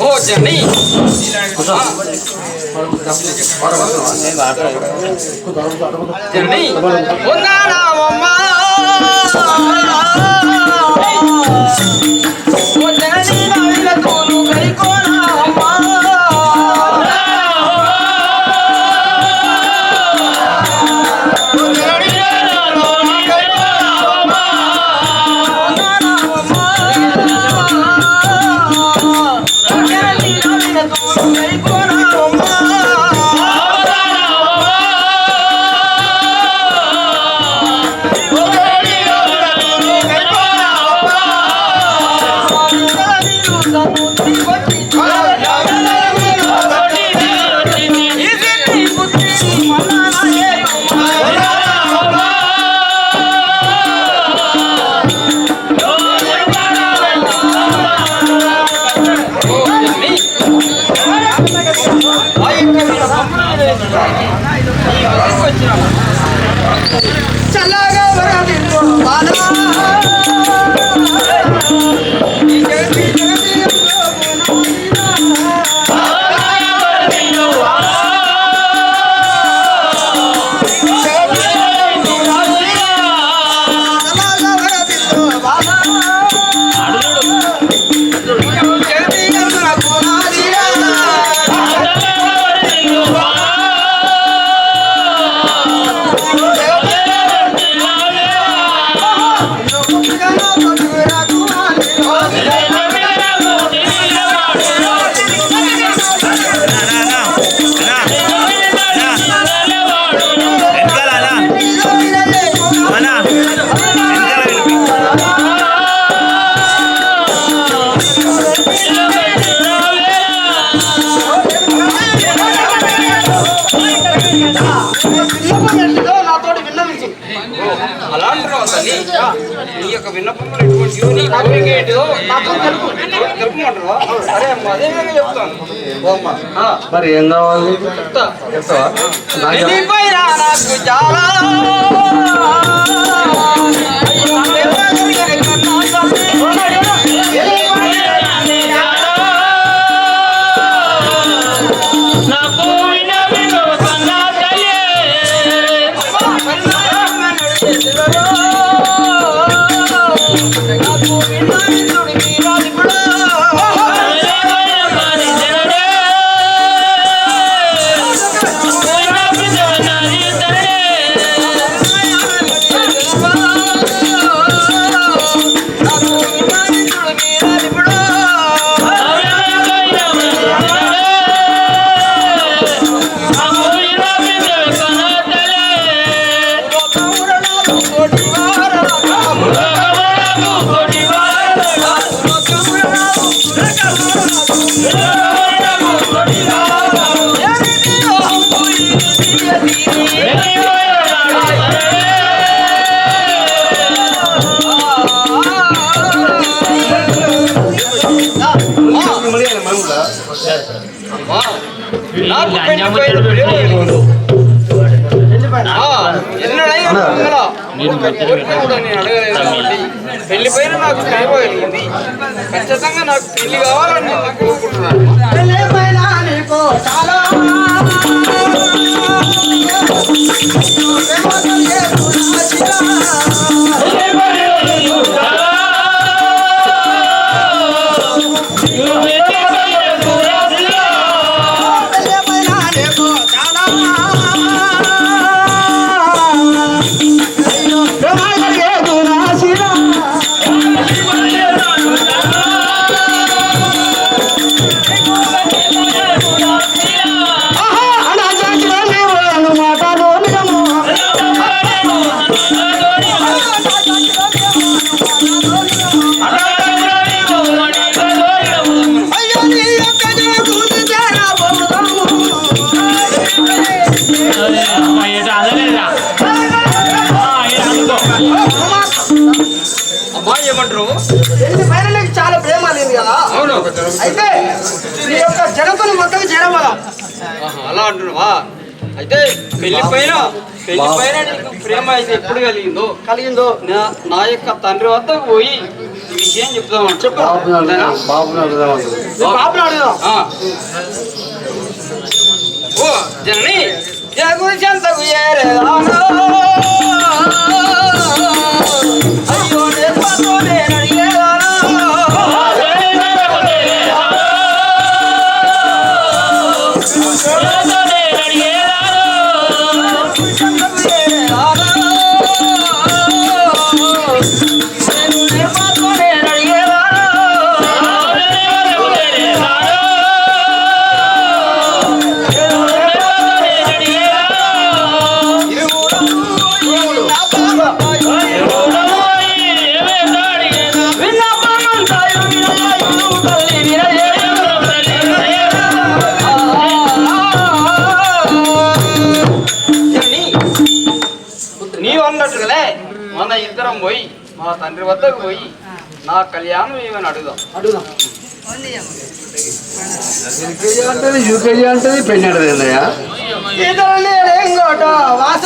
ఓ journey journey ఉన్నాడావమ్మా ఓ journey నవిలతోను కైకోనావమ్మా Oh. మరి ఏం కావాలి? చెప్తా. చెప్తావా? నాకు చాలా కోరిక కూడా నేను అడగలేదు కాబట్టి పెళ్ళిపైన నాకు ప్రేమ కలిగింది ఖచ్చితంగా నాకు పెళ్ళి కావాలని నాకు పైన నీకు చాలా ప్రేమ లేదు కదా. అవును. అయితే నీ యొక్క జగత్తుని మొత్తం చేయడం వల్ల ఆహా, అలా అంటున్నావా? అయితే పెళ్ళి పైన పెళ్ళి పైన నీకు ప్రేమ అయితే ఎప్పుడు కలిగిందో? కలిగిందో? నా నా యొక్క తండ్రి వద్దకు పోయి విషయం చెప్తాం చెప్పు. బాబుని అడుగుదాం. ఓ జనని జగు చెంతకు ఏరేదానా అయ్యో కళ్యాణం ఏమని అడుగుదాం? అడుగుదాం. ఎల్కేజీ అంటది యూకేజీ అంటది పెళ్ళి అంటది ఏందయ్యా ఇతరులే వాస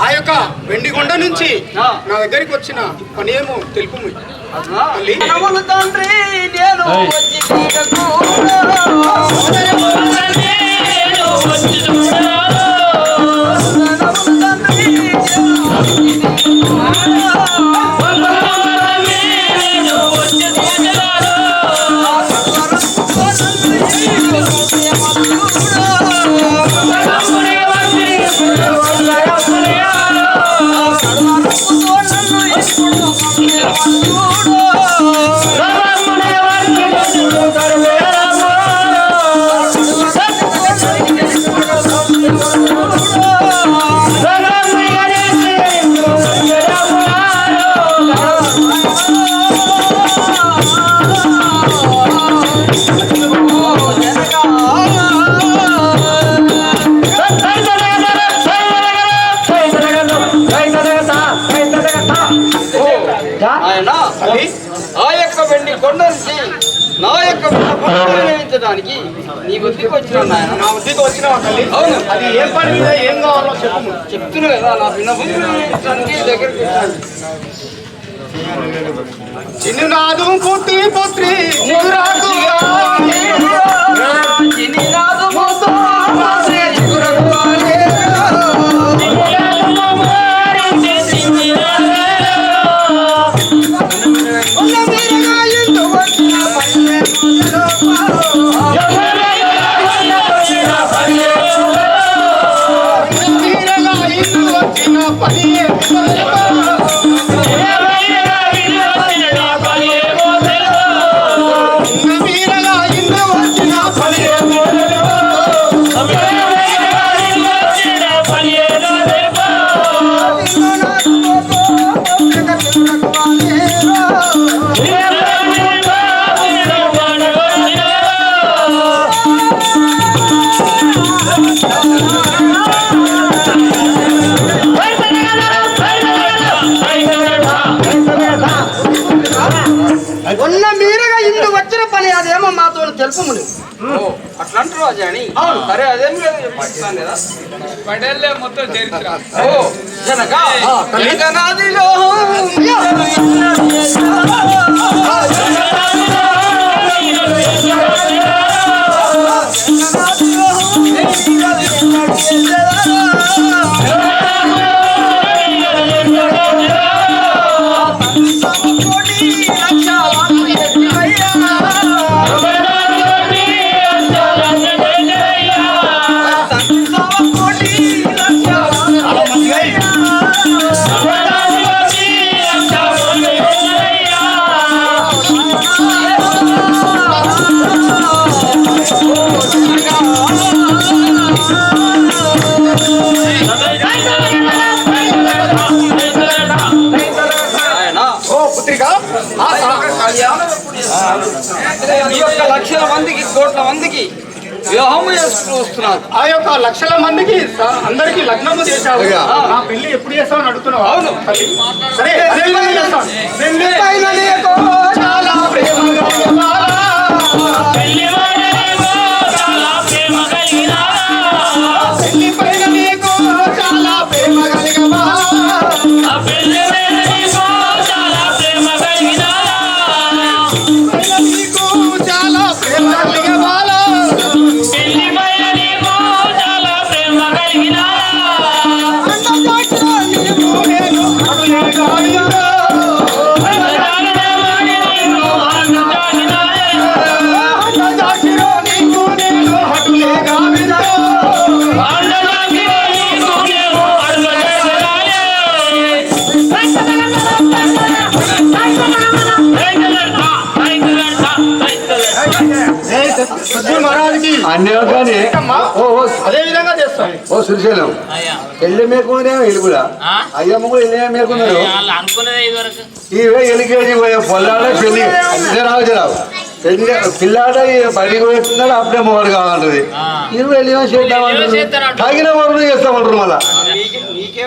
ఆ యొక్క వెండి కొండ నుంచి. నా దగ్గరికి వచ్చిన పని ఏమో తెలుపు తండ్రి నేను వచ్చి ఆయన నీ వచ్చినా వచ్చిన నాయన నా ఉద్దికి వచ్చినావా తల్లి అవును అది ఏం పని మీద ఏం కావాలో చెప్పు చెప్తున్నా కదా నా భిన్న దగ్గరికి చిన్ననాదు అజాని సరే అదేం లేదు? కదా మొత్తం చరిత్ర ఓ వివాహం చేసుకుని వస్తున్నారు ఆ యొక్క లక్షల మందికి అందరికి లగ్నము చేశావు. నా పెళ్ళి ఎప్పుడు చేస్తావు అని అడుగుతున్నావు. అవును. సరే అన్నీ అదే విధంగా చేస్తాం. ఓ శ్రీశైలం ఎల్లి మేకునేమో వీళ్ళు కూడా. అయ్యమ్మ కూడా ఎల్లి మేకున్నారు? ఇవే ఎలికేజీ పోయే పొల్లాడ పెళ్ళి. రావు పెళ్ళి పిల్లాడ బడికి పోతున్నాడు అప్పుడే మొగడు కావాలంటది ఇరవై వెళ్ళి చేద్దామంటారు. తాగిన వరకు చేస్తామంటారు మళ్ళా. నీకే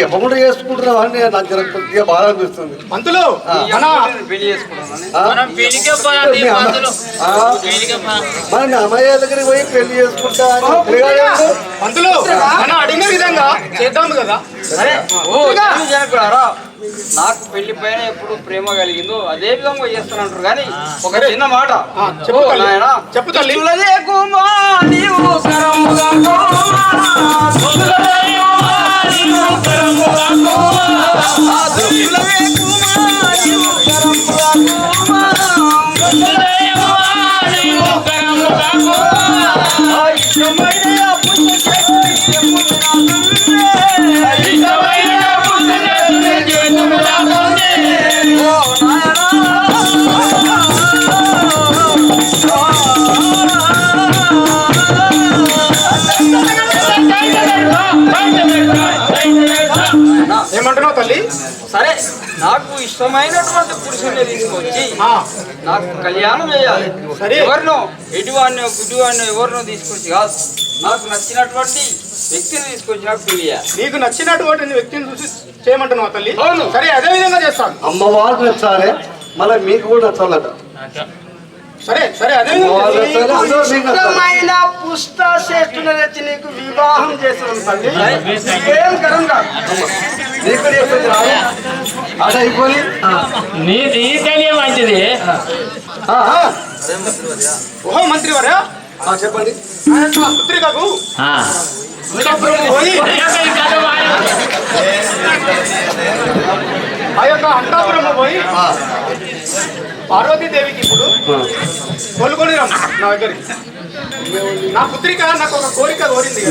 ఎప్పకుండా చేసుకుంటున్నావు అని నాకు జర కొద్దిగా బాధ అనిపిస్తుంది. పంతులు మన మీ అమ్మ- పంతులు ఆ? పెళ్ళికే పోయాలి మరి మీ అమ్మయ్య దగ్గరికి పోయి పెళ్ళి చేసుకుంటా. పంతులు అడిగిన విధంగా చేద్దాం కదా. నాకు పెళ్ళి పైన ఎప్పుడు ప్రేమ కలిగిందో అదే విధంగా చేస్తానంటారు కానీ ఒక చిన్న మాట. చెప్పు చెప్పు తల్లి. దుస్తులదే నాకు ఇష్టమైనటువంటి పురుషుని తీసుకొచ్చి ఆ, నాకు కళ్యాణం చేయాలి. సరే. ఎవరినో ఎటువాడినో గుడ్డివాడినో ఎవరినో తీసుకొచ్చి కాదు. నాకు నచ్చినటువంటి వ్యక్తిని తీసుకొచ్చి నాకు పెళ్ళి చేయాలి. నీకు నచ్చినటువంటి వ్యక్తిని చూసి చేయమంటున్నావు తల్లి? అవును. సరే అదే విధంగా చేస్తాను. అమ్మవారికి నచ్చాలి మళ్ళీ మీకు కూడా నచ్చాలట. సరే సరే అదే అమ్మవారు చేస్తాను. పుష్ట శ్రేష్ఠుని నీకు వివాహం చేస్తున్నాం తల్లి. ఏం కరం కాదు. నీకు కూడా చేస్తుంది రాదు అట అయిపోయి నీ నీకనే మంచిది. ఓహో మంత్రి వారా ఆ, చెప్పండి. ఆ యొక్క పుత్రికకు ఆ. అంతఃపురం పోయి. ఆ యొక్క అంతాపురం పోయి పార్వతీదేవికి ఇప్పుడు. కొలుకొని రమ్మ నా దగ్గరికి. నా పుత్రిక నాకు ఒక కోరిక కోరింది.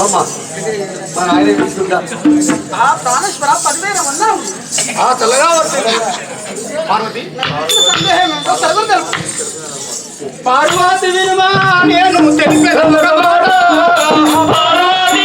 అమ్మా మన ఆయన తీసుకుంటా. ఆ ప్రాణేశ్వర పదివేల ఉన్నాం ఆ వస్తుంది పార్వతి? వినుమా నేను. పార్వతి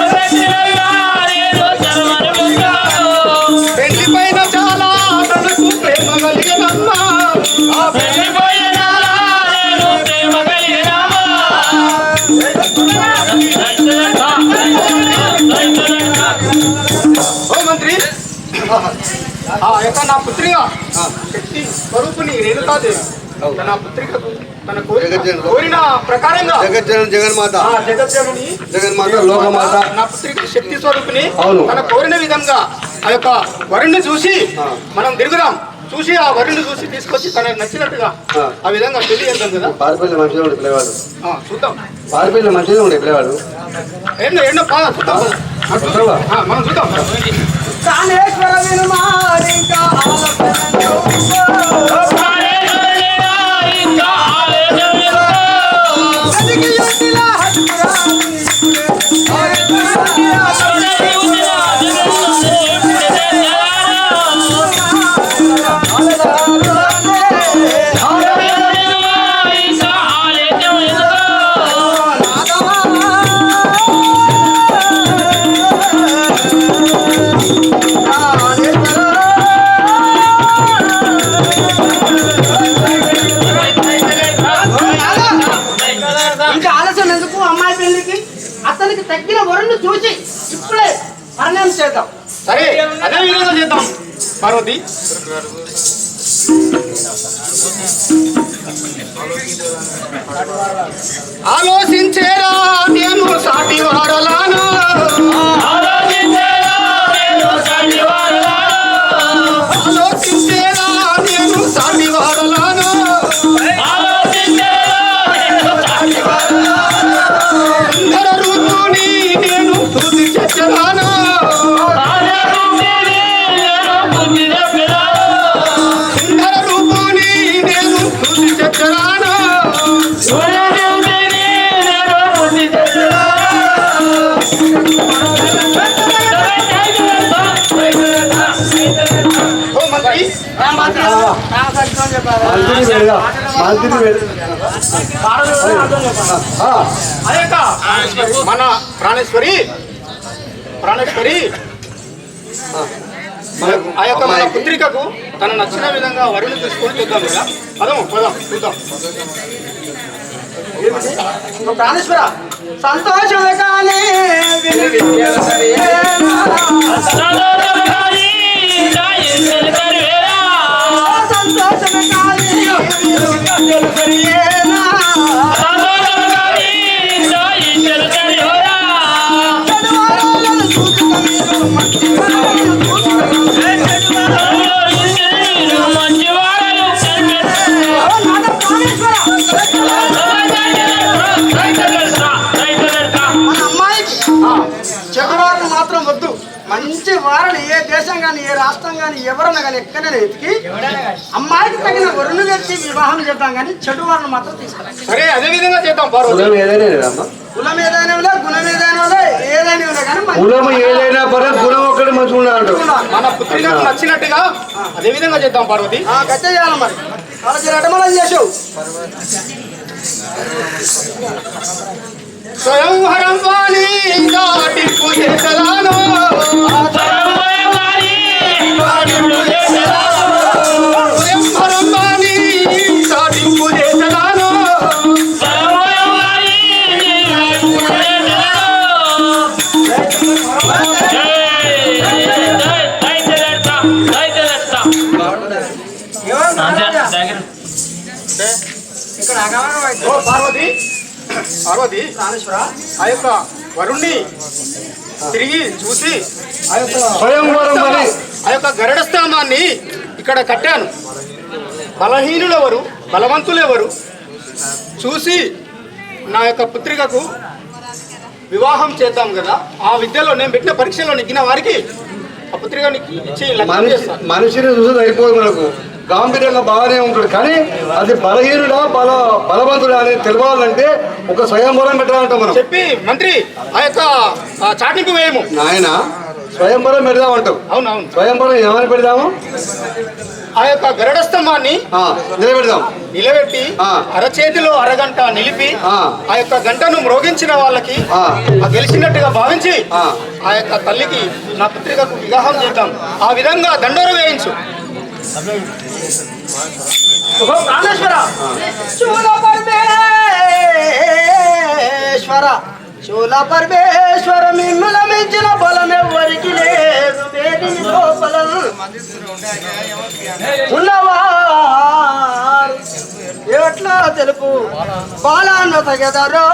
యొక్క నా పుత్రిగా శక్తి స్వరూపుని రేణుకాదేవి. తన పుత్రికకు తన. కోరిన ప్రకారంగా. జగజ్జన జగన్మాత. జగజ్జనుని. జగన్మాత లోకమాత. నా పుత్రిక శక్తి స్వరూపిణి. తన కోరిన విధంగా ఆ యొక్క వరుణ్ణి చూసి మనం తిరుగుదాం. చూసి ఆ వరుణ్ణి చూసి తీసుకొచ్చి తనకు నచ్చినట్టుగా ఆ. విధంగా పెళ్ళి చేద్దాం కదా. పారిపల్లి మంచిగా ఉండే పిల్లవాడు. చూద్దాం. పారిపల్లి మంచిగా ఉండే పిల్లవాడు. ఏందో పద, చూద్దాం. మనం చూద్దాం. కాళేశ్వర వినుమారింకా ఇంకా పరిణామం చేద్దాం. సరే అదే విధంగా చేద్దాం. పార్వతి. ఆలోచించేరా నేను సాటి వారలాను. మన ప్రాణేశ్వరి ప్రాణేశ్వరి ఆ యొక్క మన పుత్రికకు తన నచ్చిన విధంగా వరుణ్ తీసుకొని చూద్దాం కదా పదం పదం చూద్దాం ప్రాణేశ్వర సంతోషమే కానీ విని విద్యలు వారిని ఏ దేశం కానీ ఏ రాష్ట్రం కానీ ఎవరన్నా కానీ ఎక్కడైనా ఎతికి అమ్మాయికి తగిన వరుణు తెచ్చి వివాహం చేద్దాం కానీ చెడు వారిని మాత్రం తీసుకురా. సరే అదే విధంగా చేద్దాం పార్వతి. కులం ఏదైనా కులం ఏదైనా గుణం ఏదైనా ఏదైనా కానీ కులం ఏదైనా పరే గుణం ఒక్కటి మంచిగా ఉండాలంటారు ఉండాలి. మన పుత్రికకు నచ్చినట్టుగా అదే విధంగా చేద్దాం పార్వతి. ఆ గచ్చ చేయాలి మరి. చేసావు. స్వయంవరం వాణి ఆ యొక్క వరుణ్ణి తిరిగి చూసి ఆ యొక్క గరుడ స్తంభాన్ని ఇక్కడ కట్టాను. బలహీనులు ఎవరు బలవంతులు ఎవరు చూసి నా యొక్క పుత్రికకు వివాహం చేద్దాం కదా. ఆ విద్యలో నేను పెట్టిన పరీక్షలో నెగ్గిన వారికి ఆ పుత్రికని ఇచ్చి మనిషిని చూసి అయిపోదు మనకు. గాంభీర్యంగా బాగానే ఉంటాడు. కానీ అది బలహీనుడా బల బలవంతుడా అనేది తెలవాలంటే ఒక స్వయంవరం పెట్టాలంట మనం. చెప్పి మంత్రి ఆ యొక్క చాటింపు వేయము. నాయన స్వయంవరం పెడదాం అంటావు. అవును అవును స్వయంవరం ఏమని పెడదాము? ఆ యొక్క గరుడ స్తంభాన్ని నిలబెడదాం. నిలబెట్టి. అరచేతిలో అరగంట నిలిపి ఆ. యొక్క గంటను మ్రోగించిన వాళ్ళకి గెలిచినట్టుగా భావించి ఆ. యొక్క తల్లికి నా పుత్రికకు వివాహం చేద్దాం. ఆ విధంగా దండోర వేయించు. శూల పరమేశ్వర శూల పరమేశ్వర మిమ్మల మించిన బలం ఎవరికి లేదు. ఉన్నవారు. ఎట్లా తెలుపు? బాలాన్న తగదరో.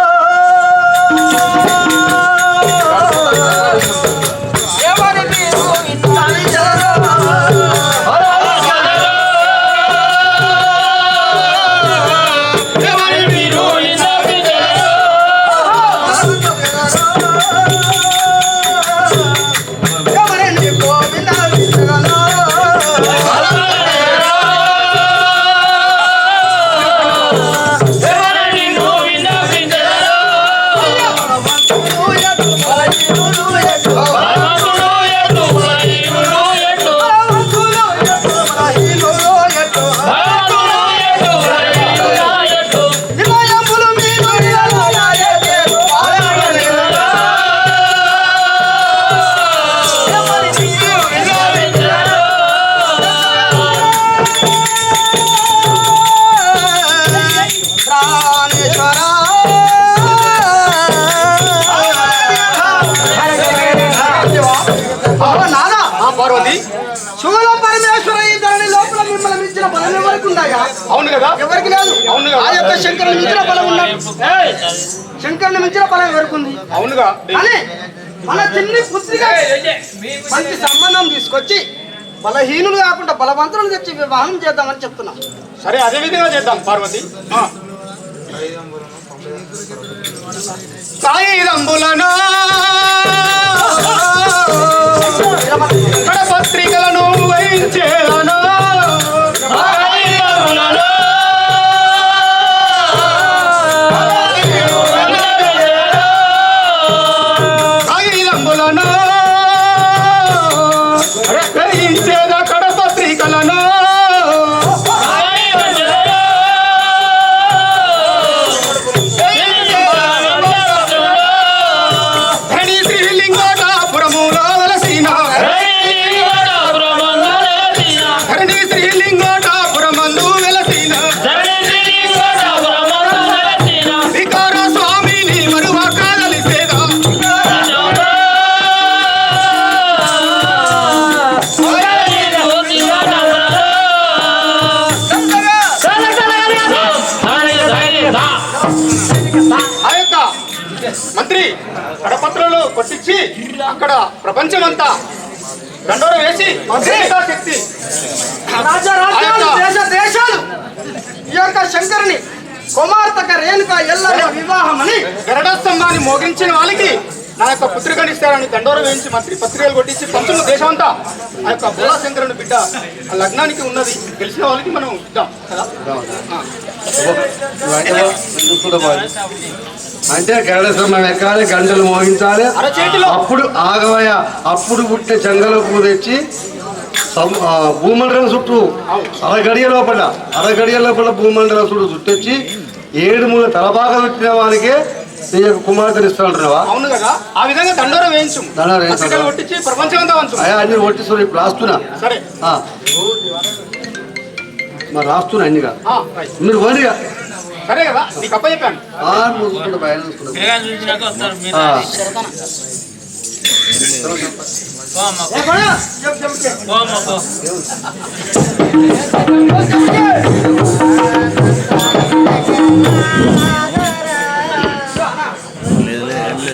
ఉంది అవునుగా. కానీ మన చిన్ని పుత్రిగా మంచి సంబంధం తీసుకొచ్చి బలహీనులు కాకుండా బలవంతులను తెచ్చి వివాహం చేద్దామని చెప్తున్నాం. సరే అదే విధంగా చేద్దాం పార్వతి. ఆ. కాగితంబులను కొట్టించి అక్కడ ప్రపంచమంతా దండోర వేసి శక్తి దేశాలు ఈ యొక్క శంకరుని కుమార్తెక రేణుక ఎల్లమ్మ వివాహం అని గరడ స్తంభాన్ని మోగించిన వాళ్ళకి నా యొక్క పుత్రికని ఇస్తారని దండోర వేయించి మంత్రి పత్రికలు కొట్టించి పంచులు దేశమంతా ఆ యొక్క బోలాశంకరుని బిడ్డ ఆ లగ్నానికి ఉన్నది. గెలిచిన వాళ్ళకి మనం ఇద్దాం. కదా. అంటే గరుడ స్తంభం ఎక్కాలి గంటలు మోగించాలి. అప్పుడు ఆగవయ అప్పుడు పుట్టే చెంగల పువ్వు తెచ్చి భూమండలం చుట్టూ అరగడియ లోపల అరగడియ లోపల భూమండలం చుట్టూ చుట్టొచ్చి ఏడు మూల తలబాగా పెట్టిన వానికే సీఎం కుమార్తెలు ఇస్తాడున్నావా అవును కదా. ఆ విధంగా దండోర వేయించు. దండోర వేయించు కొట్టించి ప్రపంచం అంతా వంచు అన్ని కొట్టిస్తారు ఇప్పుడు రాస్తున్నా. సరే. మరి రాస్తున్నా అన్నిగా? మీరు పోనీగా. సరే కదా నీకు అప్ప చెప్పాను. నువ్వు